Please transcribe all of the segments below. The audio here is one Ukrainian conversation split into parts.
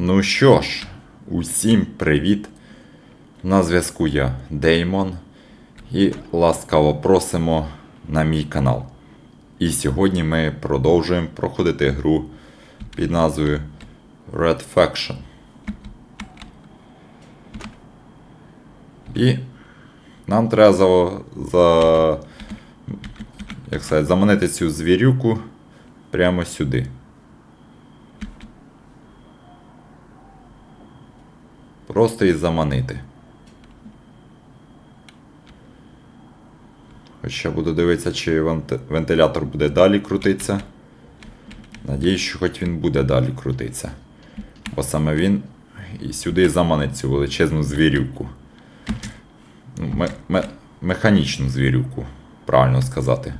Ну що ж, усім привіт! На зв'язку я Деймон і ласкаво просимо на мій канал. І сьогодні ми продовжуємо проходити гру під назвою Red Faction. І нам треба за, за, як сказати, заманити цю звірюку прямо сюди. Просто її заманити. Хоча буду дивитися, чи вентилятор буде далі крутитися. Надіюсь, що хоч він буде далі крутитися. Бо саме він і сюди заманить цю величезну звірюку. Ну, ме- ме- механічну звірюку, правильно сказати.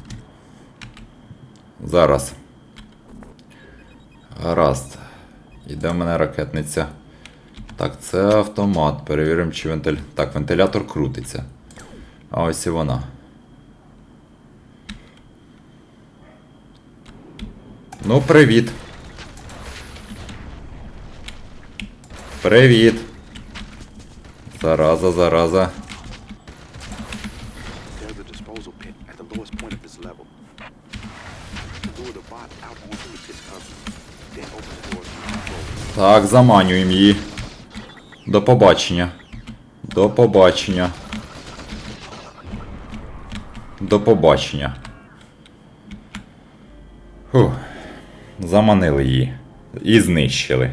Зараз. Гаразд. Іде в мене ракетниця. Так, це автомат. Перевіримо, чи вентиль... Так, вентилятор крутиться. А ось і вона. Ну, привіт. Привіт. Зараза, зараза. Так, заманюємо її. До побачення. До побачення. До побачення. Фух. Заманили її. І знищили.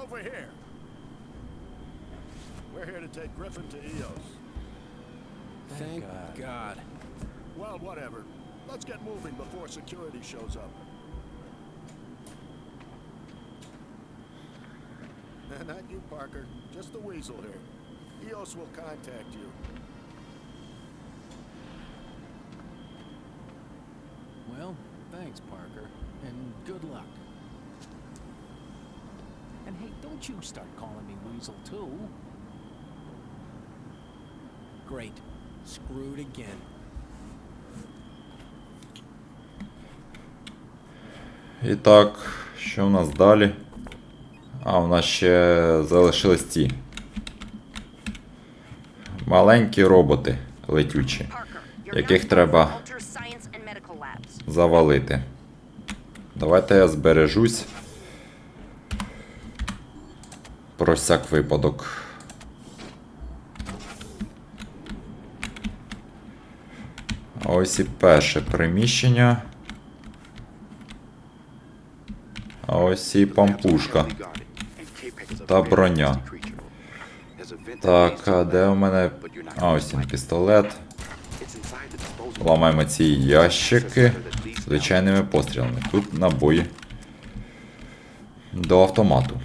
Over here. We're here to take Griffin to Eos. Thank, God. God. Well, whatever. Let's get moving before security shows up. Not you, Parker. Just the weasel here. Eos will contact you. Well, thanks, Parker. And good luck. Hey, don't you start calling me Weasel, too. Great. Screwed again. І так, що в нас далі? А, у нас ще залишились ці. Маленькі роботи летючі, яких треба завалити. Давайте я збережусь. Про всяк випадок. Ось і перше приміщення. А ось і пампушка. Та броня. Так, а де у мене. А ось він пістолет. Ламаємо ці ящики звичайними пострілами. Тут набої до автомату.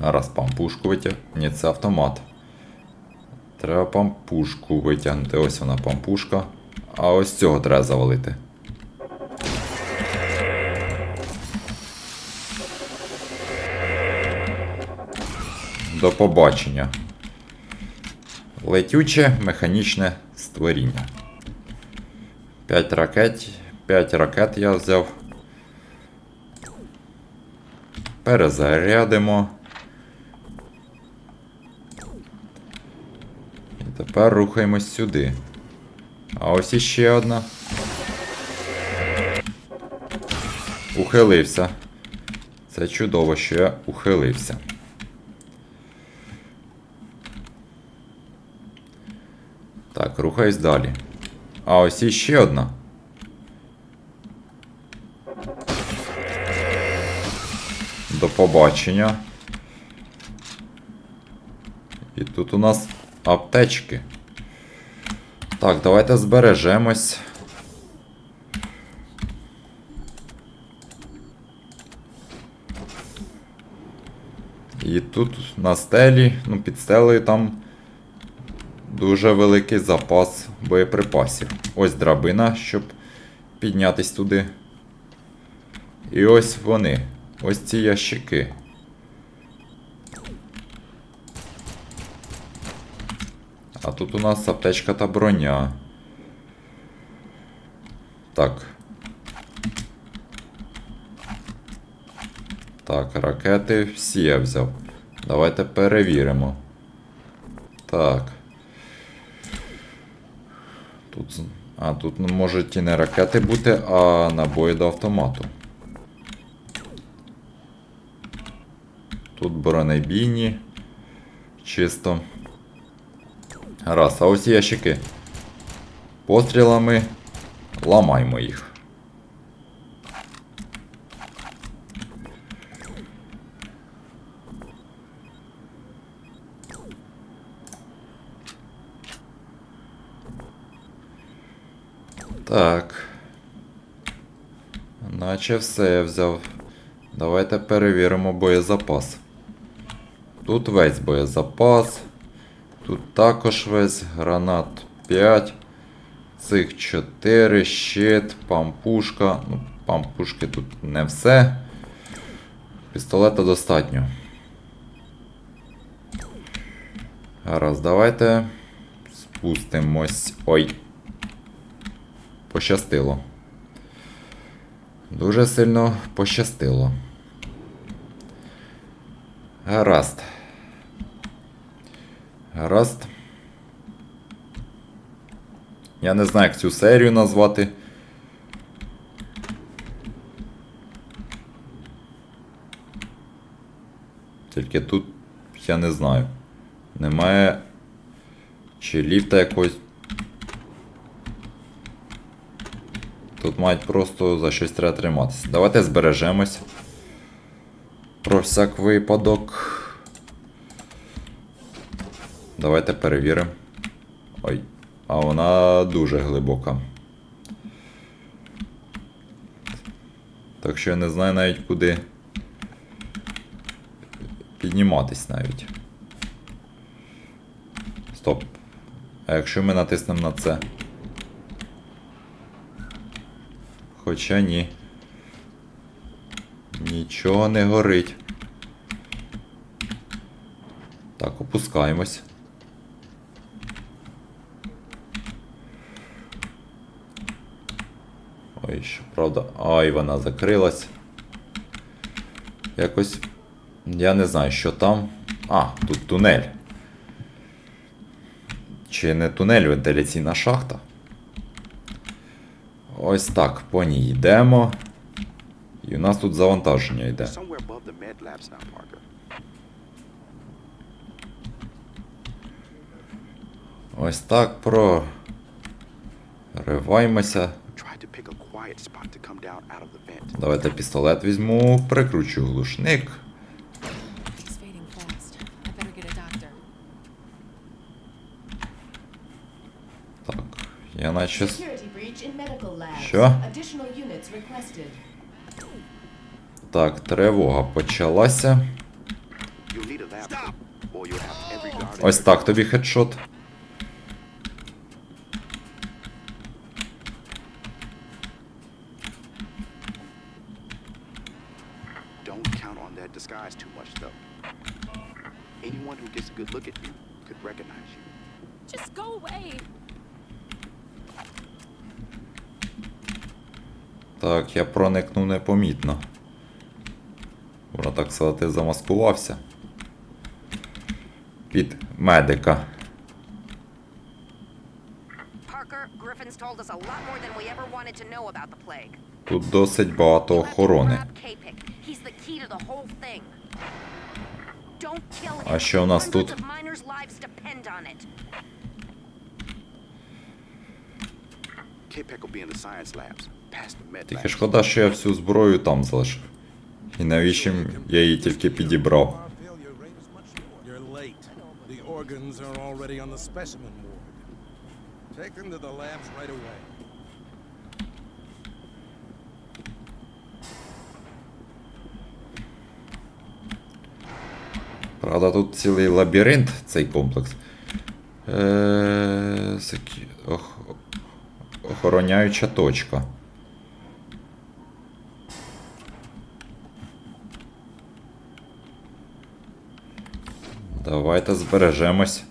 Зараз пампушку витяг. Ні, це автомат. Треба пампушку витягнути. Ось вона пампушка. А ось цього треба завалити. До побачення. Летюче механічне створіння. 5 ракет. 5 ракет я взяв. Перезарядимо. І тепер рухаємось сюди. А ось іще одна. Ухилився. Це чудово, що я ухилився. Так, рухаюсь далі. А ось іще одна. До побачення. І тут у нас аптечки. Так, давайте збережемось. І тут на стелі, ну під стелею там дуже великий запас боєприпасів. Ось драбина, щоб піднятись туди. І ось вони. Ось ці ящики. А тут у нас аптечка та броня. Так. Так, ракети всі я взяв. Давайте перевіримо. Так. Тут. А, тут ну, можуть і не ракети бути, а набої до автомату. Тут бронебійні. Чисто. Раз, а ось ящики. Пострілами ламаймо їх. Так. Наче все я взяв. Давайте перевіримо боєзапас. Тут весь боєзапас. Тут також весь гранат 5. Цих 4, щит, пампушка. Ну, пампушки тут не все. Пістолета достатньо. Гаразд, давайте спустимось. Ой. Пощастило. Дуже сильно пощастило. Гаразд. Гаразд. Я не знаю, як цю серію назвати. Тільки тут я не знаю. Немає чи ліфта якогось. Тут мають просто за щось треба триматися. Давайте збережемось. Про всяк випадок. Давайте перевіримо. Ой. А вона дуже глибока. Так що я не знаю навіть куди підніматись навіть. Стоп. А якщо ми натиснемо на це? Хоча ні. Нічого не горить. Так, опускаємось. Ой, що правда. Ай, вона закрилась. Якось. Я не знаю, що там. А, тут тунель. Чи не тунель, вентиляційна шахта? Ось так, по ній йдемо. І у нас тут завантаження йде. Ось так прориваємося. Давайте пістолет візьму, прикручу глушник. Так, я наче. Що? Так, тривога почалася. Ось так тобі хедшот. Проникнув непомітно. Можна так сказати, замаскувався. Під медика. Тут досить багато охорони. А що у нас тут? K-Peck will be in the science labs, Тільки шкода, що я всю зброю там залишив. І навіщо я її тільки підібрав? Правда, тут цілий лабіринт цей комплекс. Е, Охороняюча точка. Давайте збережемось.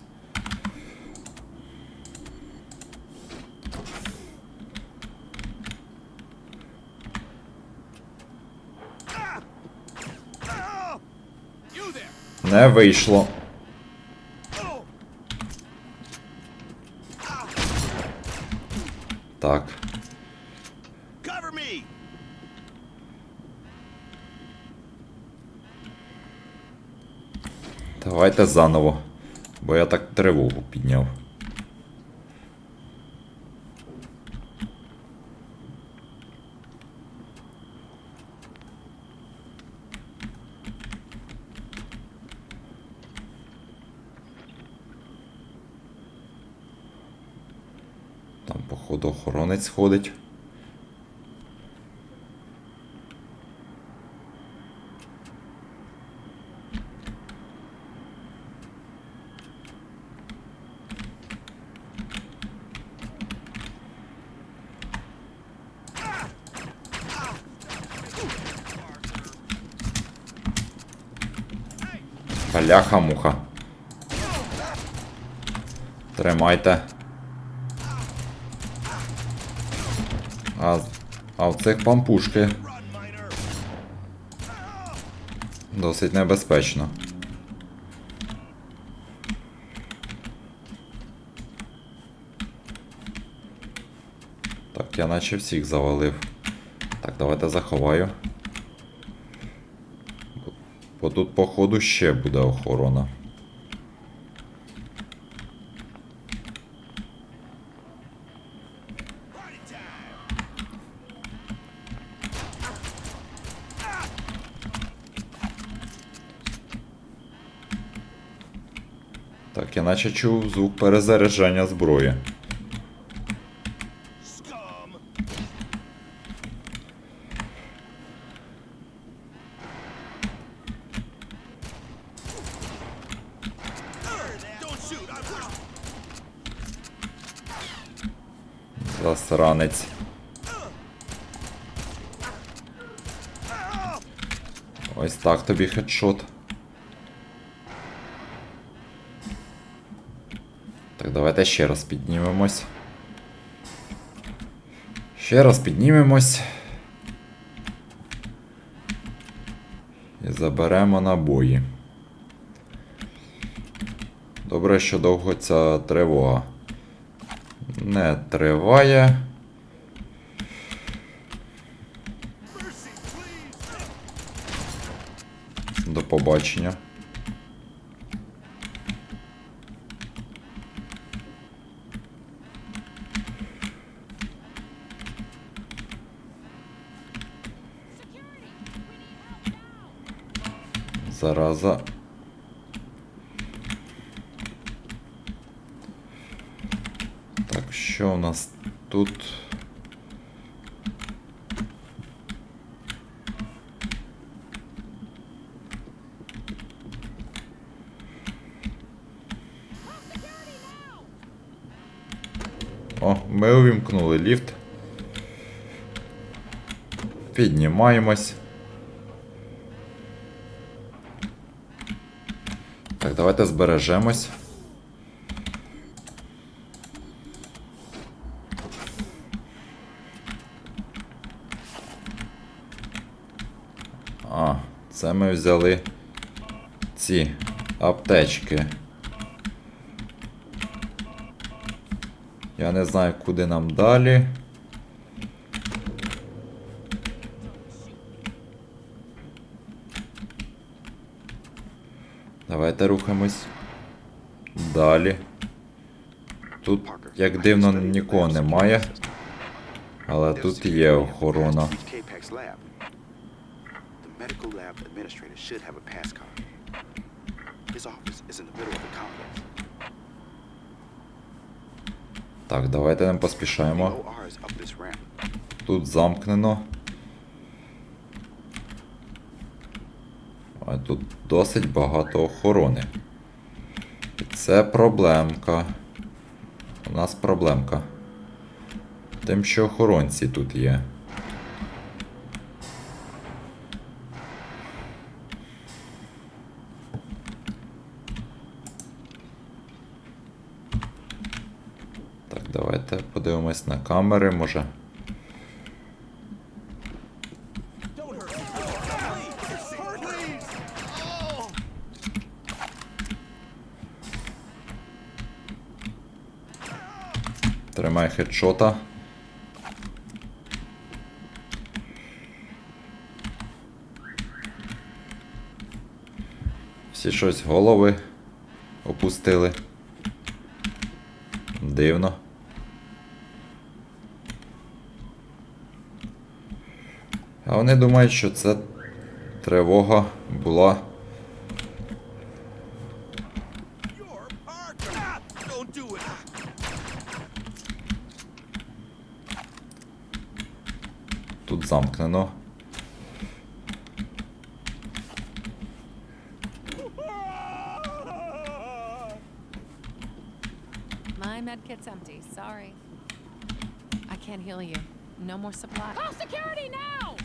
Не вийшло. Так. Cover me! Давайте заново. Бо я так тривогу підняв. Там, походу, охоронець ходить. Бляха-муха. Тримайте. А, а в цих пампушки. Досить небезпечно. Так, я наче всіх завалив. Так, давайте заховаю. Тут, походу, ще буде охорона. Так, я наче чув звук перезаряджання зброї. Засранець. Ось так тобі хедшот. Так, давайте ще раз піднімемось. Ще раз піднімемось. І заберемо набої. Добре, що довго ця тривога не триває. Побачення. Зараза. Так, що у нас тут? Ми увімкнули ліфт. Піднімаємось. Так, давайте збережемось. А, це ми взяли ці аптечки. Я не знаю, куди нам далі. Давайте рухаємось далі. Тут, як дивно, нікого немає. Але тут є охорона. His office is in the middle of the complex. Так, давайте не поспішаємо. Тут замкнено. А тут досить багато охорони. І це проблемка. У нас проблемка. Тим, що охоронці тут є. Так, давайте подивимось на камери, може. Тримай хедшота. Всі щось голови опустили. Дивно. А вони думають, що це тривога була. Тут замкнено. My medkit's empty. Sorry. I can't heal you. No more supply. Call security now!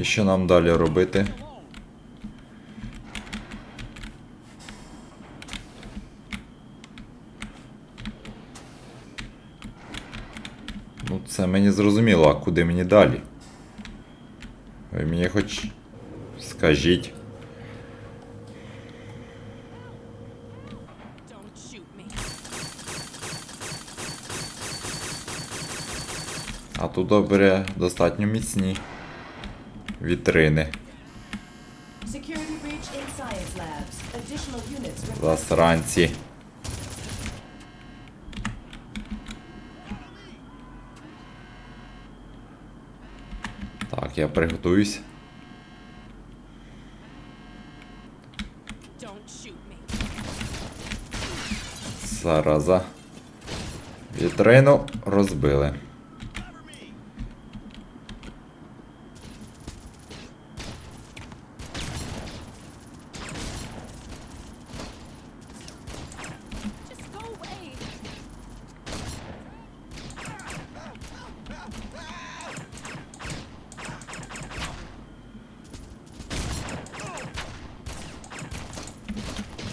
І що нам далі робити? Ну, це мені зрозуміло, а куди мені далі? Ви мені хоч скажіть. А тут добре достатньо міцні requested. Засранці. Так, я приготуюсь. Зараза. Вітрину розбили.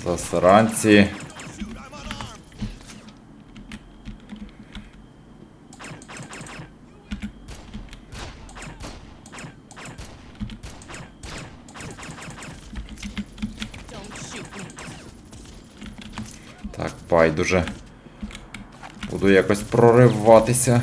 Засранці. Так, байдуже. Буду якось прориватися.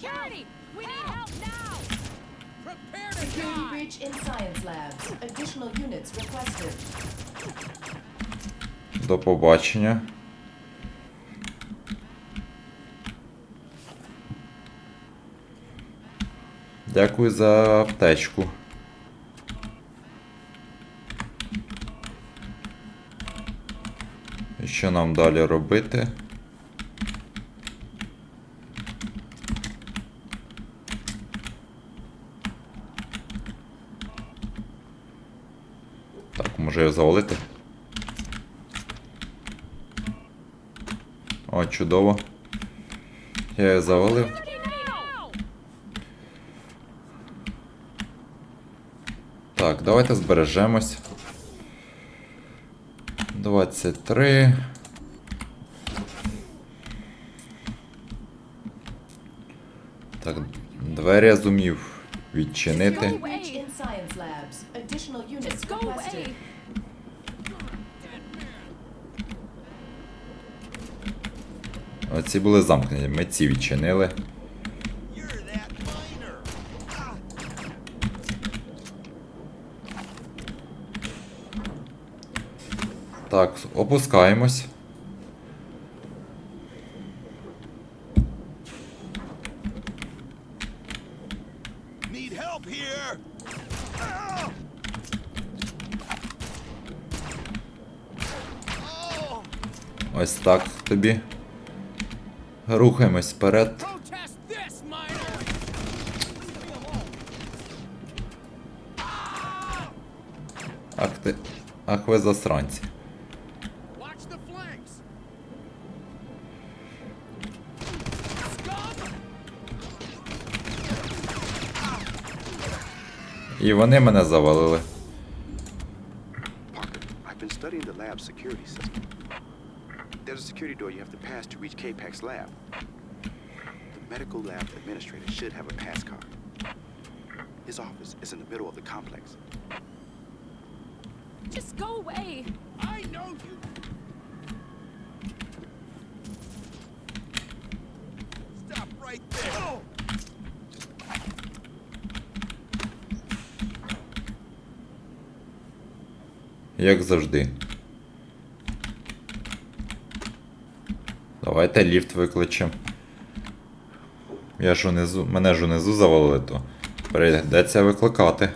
Security! We need help now! Prepare to Security die! breach in science labs. Additional units requested. До побачення. Дякую за аптечку. І що нам далі робити? Так, може його завалити? О, чудово. Я її завалив. Так, давайте збережемось. 23. Так, двері я зумів відчинити. Security breach in science labs. Additional units Go requested. away! Оці були замкнені, ми ці відчинили. Так, опускаємось. Ось так тобі. Рухаємось вперед. Ах ти. Ах ви засранці. І вони мене завалили. I've been. There's a security door you have to pass to reach K-Pac's lab. The medical lab administrator should have a pass card. His office is in the middle of the complex. Just go away. I know you! Stop right there. Як завжди. Давайте ліфт викличемо. Я ж унизу. Мене ж унизу завалили, то прийдеться викликати.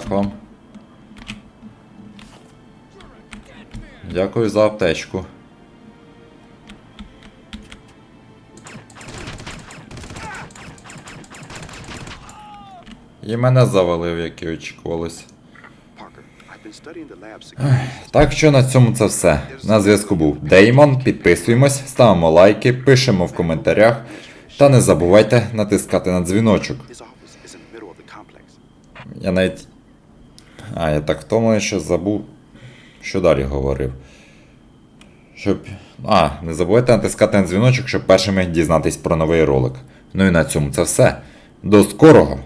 Так вам. Дякую за аптечку. І мене завалив, як і очікувалось. Так що на цьому це все. На зв'язку був Деймон. Підписуємось, ставимо лайки, пишемо в коментарях. Та не забувайте натискати на дзвіночок. Я навіть. А, я так втомлений, що забув, що далі говорив. Щоб. А, не забувайте натискати на дзвіночок, щоб першими дізнатись про новий ролик. Ну і на цьому це все. До скорого!